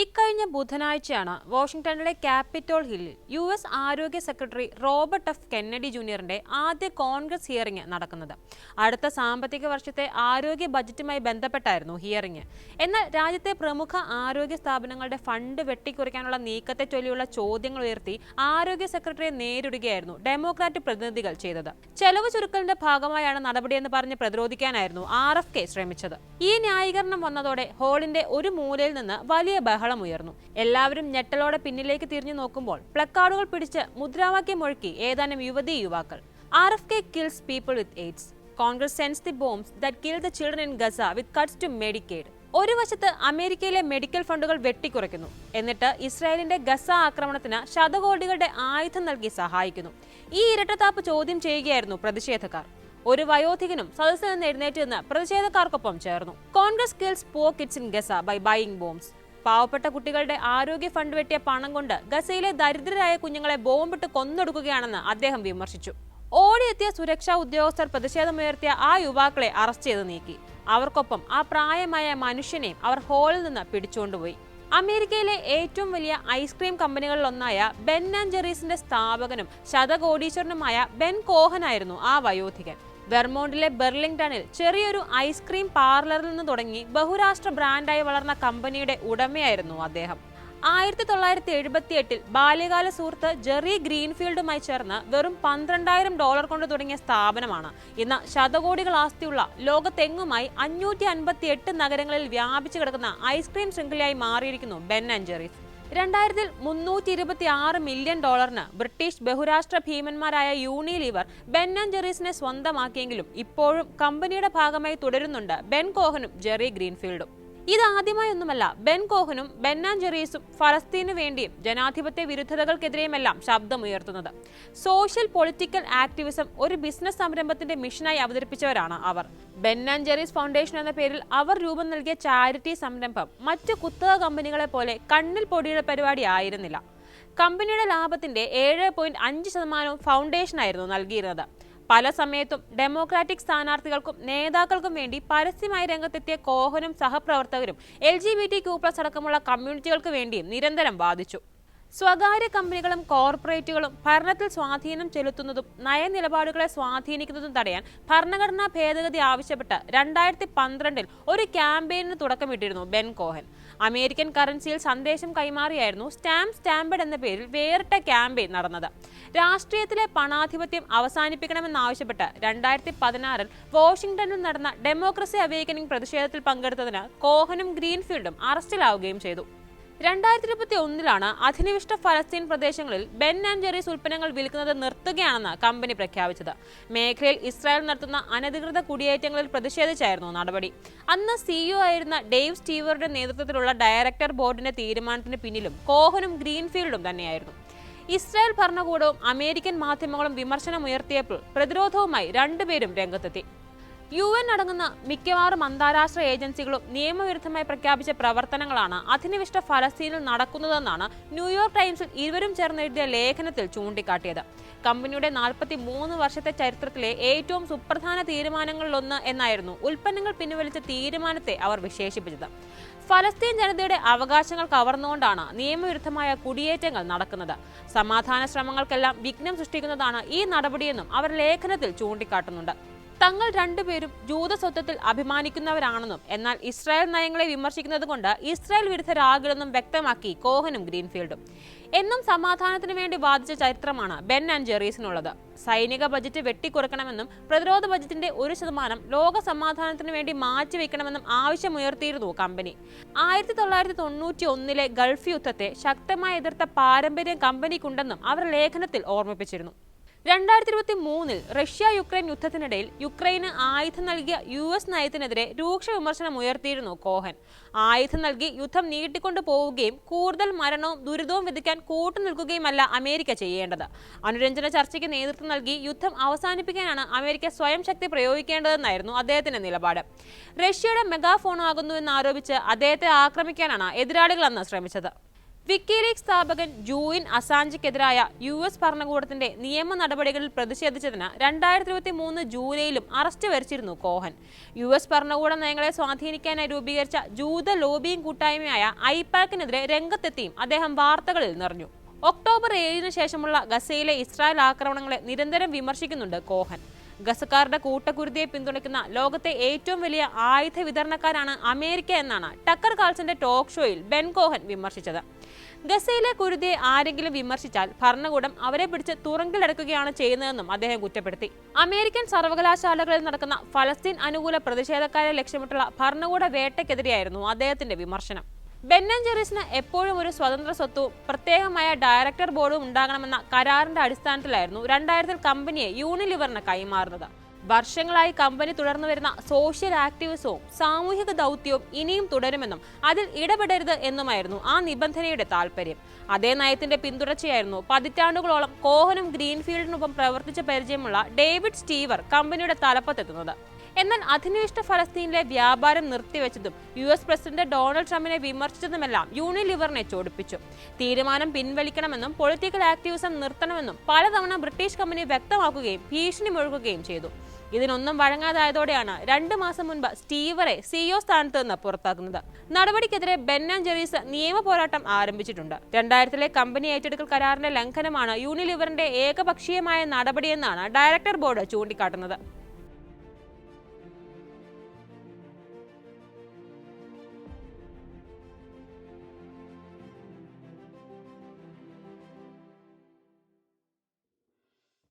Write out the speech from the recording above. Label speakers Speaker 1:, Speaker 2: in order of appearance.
Speaker 1: ഇക്കഴിഞ്ഞ ബുധനാഴ്ചയാണ് വാഷിംഗ്ടണിലെ ക്യാപിറ്റോൾ ഹില്ലിൽ യു എസ് ആരോഗ്യ സെക്രട്ടറി റോബർട്ട് എഫ്. കെന്നഡി ജൂനിയറിന്റെ ആദ്യ കോൺഗ്രസ് ഹിയറിംഗ് നടക്കുന്നത്. അടുത്ത സാമ്പത്തിക വർഷത്തെ ആരോഗ്യ ബജറ്റുമായി ബന്ധപ്പെട്ടായിരുന്നു ഹിയറിംഗ്. എന്നാൽ രാജ്യത്തെ പ്രമുഖ ആരോഗ്യ സ്ഥാപനങ്ങളുടെ ഫണ്ട് വെട്ടിക്കുറയ്ക്കാനുള്ള നീക്കത്തെ ചൊല്ലിയുള്ള ചോദ്യങ്ങൾ ഉയർത്തി ആരോഗ്യ സെക്രട്ടറിയെ നേരിടുകയായിരുന്നു ഡെമോക്രാറ്റ് പ്രതിനിധികൾ ചെയ്തത്. ചെലവ് ചുരുക്കലിന്റെ ഭാഗമായാണ് നടപടിയെന്ന് പറഞ്ഞ് പ്രതിരോധിക്കാനായിരുന്നു ആർ. എഫ്. കെ. ശ്രമിച്ചത്. ഈ ന്യായീകരണം വന്നതോടെ ഹാളിന്റെ ഒരു മൂലയിൽ നിന്ന് വലിയ ബഹളമുയർന്നു എല്ലാവരും ഞെട്ടലോടെ പിന്നിലേക്ക് തിരിഞ്ഞു നോക്കുമ്പോൾ പ്ലക്കാർഡുകൾ പിടിച്ച് മുദ്രാവാക്യം മുഴക്കി ഏതാനും യുവതി യുവാക്കൾ. R F K kills people with AIDS Congress sends the bombs that kill the children in Gaza with cuts to Medicaid ഒരു വശത്ത് അമേരിക്കയിലെ മെഡിക്കൽ ഫണ്ടുകൾ വെട്ടിക്കുറയ്ക്കുന്നു. എന്നിട്ട് ഇസ്രായേലിന്റെ ഗസ ആക്രമണത്തിന് ശതകോടികളുടെ ആയുധം നൽകി സഹായിക്കുന്നു. ഈ ഇരട്ടത്താപ്പ് ചോദ്യം ചെയ്യുകയായിരുന്നു പ്രതിഷേധക്കാർ. ഒരു വയോധികനും സദസ്സിൽ നിന്ന് എഴുന്നേറ്റ് നിന്ന് പ്രതിഷേധക്കാർക്കൊപ്പം ചേർന്നു. Congress kills poor kids in Gaza by buying bombs പാവപ്പെട്ട കുട്ടികളുടെ ആരോഗ്യ ഫണ്ട് വെട്ടിയ പണം കൊണ്ട് ഗസയിലെ ദരിദ്രരായ കുഞ്ഞുങ്ങളെ ബോംബിട്ട് കൊന്നൊടുക്കുകയാണെന്ന് അദ്ദേഹം വിമർശിച്ചു. ഓടിയെത്തിയ സുരക്ഷാ ഉദ്യോഗസ്ഥർ പ്രതിഷേധമുയർത്തിയ ആ യുവാക്കളെ അറസ്റ്റ് ചെയ്ത് നീക്കി. അവർക്കൊപ്പം ആ പ്രായമായ മനുഷ്യനെയും അവർ ഹോളിൽ നിന്ന് പിടിച്ചുകൊണ്ടുപോയി. അമേരിക്കയിലെ ഏറ്റവും വലിയ ഐസ്ക്രീം കമ്പനികളിലൊന്നായ ബെൻ ആൻഡ് ജെറീസിന്റെ സ്ഥാപകനും ശതകോടീശ്വരനുമായ ബെൻ കോഹനായിരുന്നു ആ വയോധികൻ. വെർമോണ്ടിലെ ബെർലിംഗ്ടണിൽ ചെറിയൊരു ഐസ്ക്രീം പാർലറിൽ നിന്ന് തുടങ്ങി ബഹുരാഷ്ട്ര ബ്രാൻഡായി വളർന്ന കമ്പനിയുടെ ഉടമയായിരുന്നു അദ്ദേഹം. ആയിരത്തി തൊള്ളായിരത്തി എഴുപത്തി എട്ടിൽ ബാല്യകാല സുഹൃത്ത് ജെറി ഗ്രീൻഫീൽഡുമായി ചേർന്ന് വെറും പന്ത്രണ്ടായിരം ഡോളർ കൊണ്ട് തുടങ്ങിയ സ്ഥാപനമാണ്. ഇന്ന് ശതകോടികൾ ആസ്തിയുള്ള ലോകത്തെങ്ങുമായി അഞ്ഞൂറ്റി അൻപത്തി എട്ട് നഗരങ്ങളിൽ വ്യാപിച്ചു കിടക്കുന്ന ഐസ്ക്രീം ശൃംഖലയായി മാറിയിരിക്കുന്നു ബെൻ ആൻഡ് ജെറീസ് രണ്ടായിരത്തിൽ മുന്നൂറ്റി ഇരുപത്തി ആറ് മില്യൺ ഡോളറിന് ബ്രിട്ടീഷ് ബഹുരാഷ്ട്ര ഭീമന്മാരായ യൂണിലീവർ ബെൻ ആൻഡ് ജെറീസിനെ സ്വന്തമാക്കിയെങ്കിലും ഇപ്പോഴും കമ്പനിയുടെ ഭാഗമായി തുടരുന്നുണ്ട് ബെൻ കോഹനും ജെറി ഗ്രീൻഫീൽഡും. ഇതാദ്യമായൊന്നുമല്ല. ബെൻ കോഹനും ബെന്നാൻ ജെറീസും ഫലസ്തീനു വേണ്ടിയും ജനാധിപത്യ വിരുദ്ധതകൾക്കെതിരെയുമെല്ലാം ശബ്ദമുയർത്തുന്നത്. സോഷ്യൽ പൊളിറ്റിക്കൽ ആക്ടിവിസം ഒരു ബിസിനസ് സംരംഭത്തിന്റെ മിഷനായി അവതരിപ്പിച്ചവരാണ് അവർ. ബെന്നാൻ ജെറീസ് ഫൗണ്ടേഷൻ എന്ന പേരിൽ അവർ രൂപം നൽകിയ ചാരിറ്റി സംരംഭം മറ്റു കുത്തക കമ്പനികളെ പോലെ കണ്ണിൽ പൊടിയുടെ പരിപാടി ആയിരുന്നില്ല. കമ്പനിയുടെ ലാഭത്തിന്റെ ഏഴ് പോയിന്റ് അഞ്ച് ശതമാനവും ഫൗണ്ടേഷനായിരുന്നു നൽകിയിരുന്നത്. പല സമയത്തും ഡെമോക്രാറ്റിക് സ്ഥാനാർത്ഥികൾക്കും നേതാക്കൾക്കും വേണ്ടി പരസ്യമായി രംഗത്തെത്തിയ കോഹനും സഹപ്രവർത്തകരും L G B T Q plus അടക്കമുള്ള കമ്മ്യൂണിറ്റികൾക്ക് വേണ്ടിയും നിരന്തരം വാദിച്ചു. സ്വകാര്യ കമ്പനികളും കോർപ്പറേറ്റുകളും ഭരണത്തിൽ സ്വാധീനം ചെലുത്തുന്നതും നയനിലപാടുകളെ സ്വാധീനിക്കുന്നതും തടയാൻ ഭരണഘടനാ ഭേദഗതി ആവശ്യപ്പെട്ട് രണ്ടായിരത്തി പന്ത്രണ്ടിൽ ഒരു ക്യാമ്പയിന് തുടക്കമിട്ടിരുന്നു ബെൻ കോഹൻ. അമേരിക്കൻ കറൻസിയിൽ സന്ദേശം കൈമാറിയായിരുന്നു സ്റ്റാമ്പ് സ്റ്റാമ്പഡ് എന്ന പേരിൽ വേറിട്ട ക്യാമ്പയിൻ നടന്നത്. രാഷ്ട്രീയത്തിലെ പണാധിപത്യം അവസാനിപ്പിക്കണമെന്നാവശ്യപ്പെട്ട് രണ്ടായിരത്തി പതിനാറിൽ വാഷിംഗ്ടണിൽ നടന്ന ഡെമോക്രസി അവേക്കനിങ് പ്രതിഷേധത്തിൽ പങ്കെടുത്തതിന് കോഹനും ഗ്രീൻഫീൽഡും അറസ്റ്റിലാവുകയും ചെയ്തു. രണ്ടായിരത്തി ഇരുപത്തി ഒന്നിലാണ് അധിനിവിഷ്ട ഫലസ്തീൻ പ്രദേശങ്ങളിൽ ബെൻ ആൻഡ് ജെറീസ് ഉൽപ്പന്നങ്ങൾ വിൽക്കുന്നത് നിർത്തുകയാണെന്ന് കമ്പനി പ്രഖ്യാപിച്ചത്. മേഖലയിൽ ഇസ്രായേൽ നടത്തുന്ന അനധികൃത കുടിയേറ്റങ്ങളിൽ പ്രതിഷേധിച്ചായിരുന്നു നടപടി. അന്ന് സിഇഒ ആയിരുന്ന ഡേവ് സ്റ്റീവറുടെ നേതൃത്വത്തിലുള്ള ഡയറക്ടർ ബോർഡിന്റെ തീരുമാനത്തിന് പിന്നിലും കോഹനും ഗ്രീൻഫീൽഡും തന്നെയായിരുന്നു. ഇസ്രായേൽ ഭരണകൂടവും അമേരിക്കൻ മാധ്യമങ്ങളും വിമർശനമുയർത്തിയപ്പോൾ പ്രതിരോധവുമായി രണ്ടുപേരും രംഗത്തെത്തി. യു എൻ അടങ്ങുന്ന മിക്കവാറും അന്താരാഷ്ട്ര ഏജൻസികളും നിയമവിരുദ്ധമായി പ്രഖ്യാപിച്ച പ്രവർത്തനങ്ങളാണ് അധിനിവിഷ്ട ഫലസ്തീനിൽ നടക്കുന്നതെന്നാണ് ന്യൂയോർക്ക് ടൈംസിൽ ഇരുവരും ചേർന്ന് എഴുതിയ ലേഖനത്തിൽ ചൂണ്ടിക്കാട്ടിയത്. കമ്പനിയുടെ നാൽപ്പത്തി മൂന്ന് വർഷത്തെ ചരിത്രത്തിലെ ഏറ്റവും സുപ്രധാന തീരുമാനങ്ങളിലൊന്ന് എന്നായിരുന്നു ഉൽപ്പന്നങ്ങൾ പിൻവലിച്ച തീരുമാനത്തെ അവർ വിശേഷിപ്പിച്ചത്. ഫലസ്തീൻ ജനതയുടെ അവകാശങ്ങൾ കവർന്നുകൊണ്ടാണ് നിയമവിരുദ്ധമായ കുടിയേറ്റങ്ങൾ നടക്കുന്നത്. സമാധാന ശ്രമങ്ങൾക്കെല്ലാം വിഘ്നം സൃഷ്ടിക്കുന്നതാണ് ഈ നടപടിയെന്നും അവർ ലേഖനത്തിൽ ചൂണ്ടിക്കാട്ടുന്നുണ്ട്. തങ്ങൾ രണ്ടുപേരും ജൂതസ്വത്വത്തിൽ അഭിമാനിക്കുന്നവരാണെന്നും എന്നാൽ ഇസ്രായേൽ നയങ്ങളെ വിമർശിക്കുന്നത് കൊണ്ട് ഇസ്രായേൽ വിരുദ്ധരാകില്ലെന്നും വ്യക്തമാക്കി കോഹനും ഗ്രീൻഫീൽഡും. എന്നും സമാധാനത്തിന് വേണ്ടി വാദിച്ച ചരിത്രമാണ് ബെൻ ആൻഡ് ജെറീസിനുള്ളത്. സൈനിക ബജറ്റ് വെട്ടിക്കുറക്കണമെന്നും പ്രതിരോധ ബജറ്റിന്റെ ഒരു ശതമാനം ലോക സമാധാനത്തിന് വേണ്ടി മാറ്റിവെക്കണമെന്നും ആവശ്യമുയർത്തിയിരുന്നു കമ്പനി. ആയിരത്തി തൊള്ളായിരത്തി തൊണ്ണൂറ്റി ഒന്നിലെ ഗൾഫ് യുദ്ധത്തെ ശക്തമായി എതിർത്ത പാരമ്പര്യം കമ്പനിക്കുണ്ടെന്നും അവർ ലേഖനത്തിൽ ഓർമ്മിപ്പിച്ചിരുന്നു. രണ്ടായിരത്തി ഇരുപത്തി മൂന്നിൽ റഷ്യ യുക്രൈൻ യുദ്ധത്തിനിടയിൽ യുക്രൈന് ആയുധം നൽകിയ യു എസ് നയത്തിനെതിരെ രൂക്ഷ വിമർശനം ഉയർത്തിയിരുന്നു കോഹൻ. ആയുധം നൽകി യുദ്ധം നീട്ടിക്കൊണ്ടു പോവുകയും കൂടുതൽ മരണവും ദുരിതവും വിധിക്കാൻ കൂട്ടുനിൽക്കുകയുമല്ല അമേരിക്ക ചെയ്യേണ്ടത്. അനുരഞ്ജന ചർച്ചയ്ക്ക് നേതൃത്വം നൽകി യുദ്ധം അവസാനിപ്പിക്കാനാണ് അമേരിക്ക സ്വയം ശക്തി പ്രയോഗിക്കേണ്ടതെന്നായിരുന്നു അദ്ദേഹത്തിന്റെ നിലപാട്. റഷ്യയുടെ മെഗാഫോണാകുന്നു ആകുന്നുവെന്ന് ആരോപിച്ച് അദ്ദേഹത്തെ ആക്രമിക്കാനാണ് എതിരാളികൾ അന്ന് ശ്രമിച്ചത്. വിക്കിലീഗ് സ്ഥാപകൻ ജൂയിൻ അസാഞ്ചിക്കെതിരായ യു എസ് ഭരണകൂടത്തിന്റെ നിയമ നടപടികളിൽ പ്രതിഷേധിച്ചതിന് രണ്ടായിരത്തി ഇരുപത്തി മൂന്ന് ജൂലൈയിലും അറസ്റ്റ് വരിച്ചിരുന്നു കോഹൻ. യു എസ് ഭരണകൂട നയങ്ങളെ സ്വാധീനിക്കാനായി രൂപീകരിച്ച ജൂത ലോബിയും കൂട്ടായ്മയായ ഐപാക്കിനെതിരെ രംഗത്തെത്തിയും അദ്ദേഹം വാർത്തകളിൽ നിറഞ്ഞു. ഒക്ടോബർ ഏഴിന് ശേഷമുള്ള ഗസയിലെ ഇസ്രായേൽ ആക്രമണങ്ങളെ നിരന്തരം വിമർശിക്കുന്നുണ്ട് കോഹൻ. ഗസക്കാരുടെ കൂട്ടക്കുരുതിയെ പിന്തുണയ്ക്കുന്ന ലോകത്തെ ഏറ്റവും വലിയ ആയുധ വിതരണക്കാരാണ് അമേരിക്ക എന്നാണ് ടക്കർ കാൾസന്റെ ടോക്ക് ഷോയിൽ ബെൻ കോഹൻ വിമർശിച്ചത്. ഗസയിലെ കുരുതിയെ ആരെങ്കിലും വിമർശിച്ചാൽ ഭരണകൂടം അവരെ പിടിച്ച് തുറങ്കിലടക്കുകയാണ് ചെയ്യുന്നതെന്നും അദ്ദേഹം കുറ്റപ്പെടുത്തി. അമേരിക്കൻ സർവകലാശാലകളിൽ നടക്കുന്ന ഫലസ്തീൻ അനുകൂല പ്രതിഷേധക്കാരെ ലക്ഷ്യമിട്ടുള്ള ഭരണകൂട വേട്ടയ്ക്കെതിരെയായിരുന്നു അദ്ദേഹത്തിന്റെ വിമർശനം. ബെന്നൻ ജെറീസിന് എപ്പോഴും ഒരു സ്വതന്ത്ര സ്വത്തും പ്രത്യേകമായ ഡയറക്ടർ ബോർഡും ഉണ്ടാകണമെന്ന കരാറിന്റെ അടിസ്ഥാനത്തിലായിരുന്നു രണ്ടായിരത്തിൽ കമ്പനിയെ യൂണിലിവറിന് കൈമാറുന്നത്. വർഷങ്ങളായി കമ്പനി തുടർന്നു വരുന്ന സോഷ്യൽ ആക്ടിവിസവും സാമൂഹിക ദൗത്യവും ഇനിയും തുടരുമെന്നും അതിൽ ഇടപെടരുത് എന്നുമായിരുന്നു ആ നിബന്ധനയുടെ താല്പര്യം അതേ നയത്തിന്റെ പിന്തുടർച്ചയായിരുന്നു പതിറ്റാണ്ടുകളോളം കോഹനും ഗ്രീൻഫീൽഡിനൊപ്പം പ്രവർത്തിച്ച പരിചയമുള്ള ഡേവിഡ് സ്റ്റീവർ കമ്പനിയുടെ തലപ്പത്തെത്തുന്നത്. എന്നാൽ അധിനിവേശ ഫലസ്തീനിലെ വ്യാപാരം നിർത്തിവെച്ചതും യു എസ് പ്രസിഡന്റ് ഡൊണാൾഡ് ട്രംപിനെ വിമർശിച്ചതുമെല്ലാം യൂണിലിവറിനെ ചോടിപ്പിച്ചു. തീരുമാനം പിൻവലിക്കണമെന്നും പൊളിറ്റിക്കൽ ആക്ടിവിസം നിർത്തണമെന്നും പലതവണ ബ്രിട്ടീഷ് കമ്പനി വ്യക്തമാക്കുകയും ഭീഷണി മുഴുകുകയും ചെയ്തു. ഇതിനൊന്നും വഴങ്ങാതായതോടെയാണ് രണ്ട് മാസം മുൻപ് സ്റ്റീവറെ സിഇഒ സ്ഥാനത്ത് നിന്ന് പുറത്താക്കുന്നത്. നടപടിക്കെതിരെ ബെൻ ആൻഡ് ജെറീസ് നിയമ പോരാട്ടം ആരംഭിച്ചിട്ടുണ്ട്. രണ്ടായിരത്തിലെ കമ്പനി ഏറ്റെടുക്കൽ കരാറിന്റെ ലംഘനമാണ് യൂണിലിവറിന്റെ ഏകപക്ഷീയമായ നടപടിയെന്നാണ് ഡയറക്ടർ ബോർഡ് ചൂണ്ടിക്കാട്ടുന്നത്.